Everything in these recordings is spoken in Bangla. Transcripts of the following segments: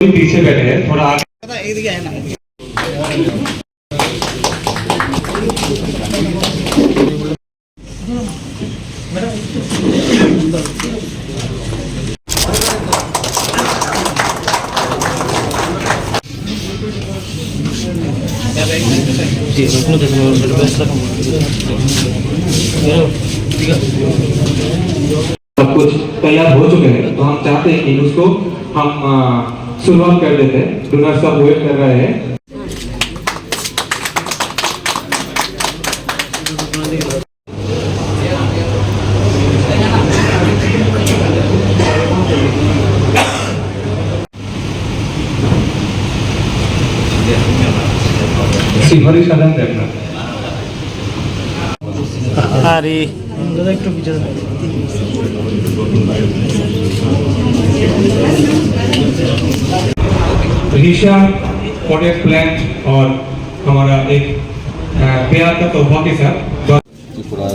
पीछे बैठे हैं थोड़ा आगे। सब कुछ तैयार हो चुके हैं तो हम चाहते हैं कि उसको हम शुरुआत कर देते हैं। दुर्गा साहब वेट कर रहे हैं। हरी। দাদা একটু পিছনে থাকো। ऋषा पॉटेड प्लांट और हमारा एक आ, प्यार का तोहफा के साथ ত্রিপুরা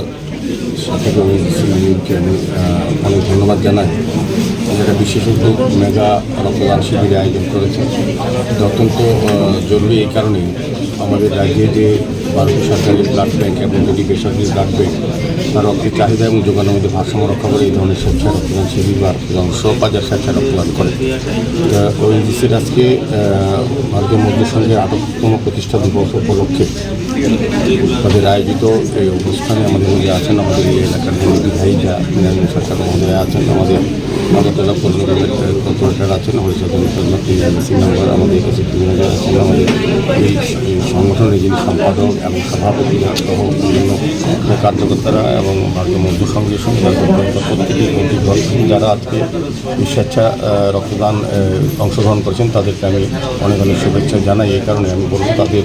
শাসক ইউনিয়নকে আমি আহ, অনেক ধন্যবাদ জানাই যেটা বিশেষ উদ্যোগ মেগা রক্তদান শিবিরের আয়োজন করেছে এটা অত্যন্ত আহ, জরুরি এই কারণেই আমাদের রাজ্যে যে ভারতীয় সরকারি ব্লাড ব্যাঙ্ক এবং দুটি বেসরকারি ব্লাড ব্যাংক তার রক্তের চাহিদা এবং যোগানোর মধ্যে ভারসাম্য রক্ষা করে এই ধরনের স্বেচ্ছা রক্তদান শিবির বা রক্তদান সব বাজার স্বেচ্ছা রক্তদান করে। ওএনজিসির আজকে ভারতীয় মধ্যসংঘের আটকতম প্রতিষ্ঠা দিবস উপলক্ষে তাদের আয়োজিত এই অনুষ্ঠানে আমাদের মধ্যে আছেন আমাদের এই এলাকার ভাইরা মিনারুল সরকার মহোদয় আছেন, আমাদের আগরতলা পৌরনিগমের কর্পোরেটর আছেন হরিচন্দ্র আমাদের কাছে আছেন, আমাদের এই সংগঠনের যিনি সম্পাদক এবং সভাপতি, সহ অন্যান্য কার্যকর্তারা এবং ভারতীয় মধ্যসংঘের সঙ্গে প্রত্যেকেই দল যারা আজকে স্বেচ্ছা রক্তদান অংশগ্রহণ করেছেন, তাদেরকে আমি অনেক অনেক শুভেচ্ছা জানাই। এই কারণে আমি বলব তাদের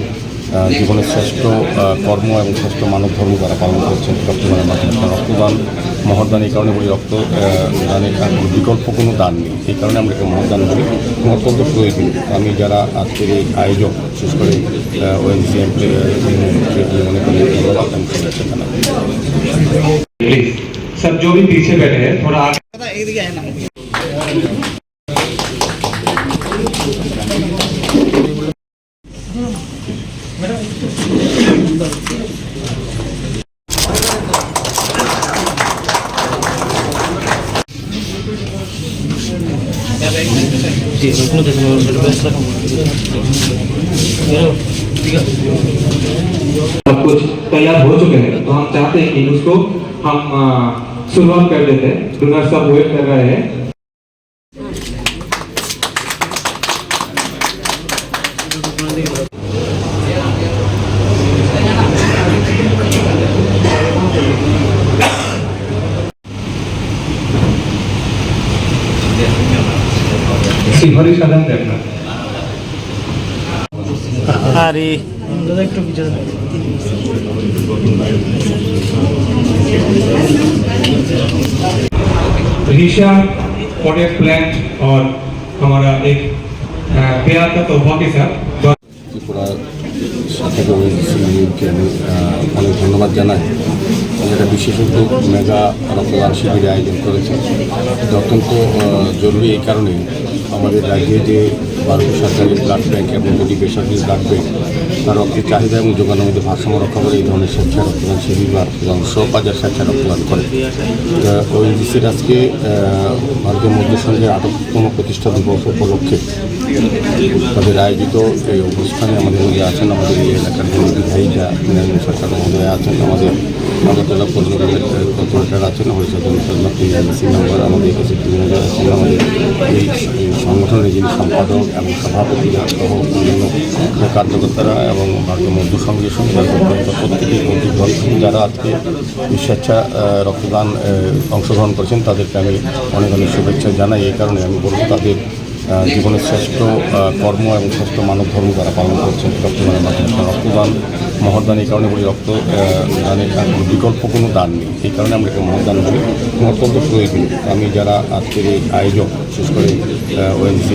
জীবনের শ্রেষ্ঠ আহ, কর্ম এবং শ্রেষ্ঠ মানব ধর্ম তারা পালন করছেন রক্তদানের মাধ্যমে কারণ রক্তদান মহদান এই কারণে বলি রক্ত আহ, দানের আর কোনো বিকল্প কোনো দান নেই এই কারণে আমরা একে মহদান বলি এবং অত্যন্ত প্রয়োজনীয় আমি যারা আজকের এই আয়োজক বিশেষ করে ওএনসি মনে করি ধন্যবাদ আমি শুভেচ্ছা জানাই प्लीज सब जो भी पीछे बैठे हैं थोड़ा आगे सब कुछ तैयार हो चुके हैं तो हम चाहते हैं कि उसको हम शुरुआत कर देते हैं। सब वेट कर रहे हैं। সিলভারি সাধারণ দেখ না আরে দাদা একটু পিছনে থাকো। ऋषा पॉटेड प्लांट और हमारा एक आ, प्यार का तोहफा के साथ ত্রিপুরা শাসক ইউনিয়নকে আমি আহ, অনেক ধন্যবাদ জানাই যেটা বিশেষ উদ্যোগ মেগা রক্তদান শিবিরের আয়োজন করেছে এটা অত্যন্ত আহ, জরুরি এই কারণেই আমাদের রাজ্যে যে ভারতীয় সরকারি ব্লাড ব্যাঙ্ক এবং দুটি বেসরকারি ব্লাড ব্যাঙ্ক তার রক্তের চাহিদা এবং যোগানোর মধ্যে ভারসাম্য রক্ষা করে এই ধরনের স্বেচ্ছা রক্তদান শিবির বা রক্তদান সব স্বেচ্ছা রক্তদান করে। ওএনজিসির আজকে ভারতীয় মধ্যসংঘের আটকতম প্রতিষ্ঠা দিবস উপলক্ষে তাদের আয়োজিত এই অনুষ্ঠানে আমাদের মধ্যে আছেন, আমাদের এই এলাকার ভাইরা মিনারুল সরকার মহোদয় আছেন, আমাদের আছেন, আমাদের কাছে আমাদের এই সংগঠনের যিনি সম্পাদক এবং সভাপতি সহ অন্যান্য কার্যকর্তারা এবং ভারতীয় মধ্যসংঘের সঙ্গে সঙ্গে প্রত্যেকেই দল যারা আজকে স্বেচ্ছা রক্তদান অংশগ্রহণ করেছেন, তাদেরকে আমি অনেক অনেক শুভেচ্ছা জানাই। এই কারণে আমি বলব তাদের জীবনের শ্রেষ্ঠ কর্ম এবং শ্রেষ্ঠ মানব ধর্ম তারা পালন করছেন, রক্তদানের মাধ্যমে রক্তদান মহরদান এই কারণে বলি রক্ত দানের বিকল্প কোনো দান নেই। এই কারণে আমরা একে মহরদান বলি। অত্যন্ত প্রয়োজন আমি যারা আজকের এই আয়োজক, বিশেষ করে ওএনসি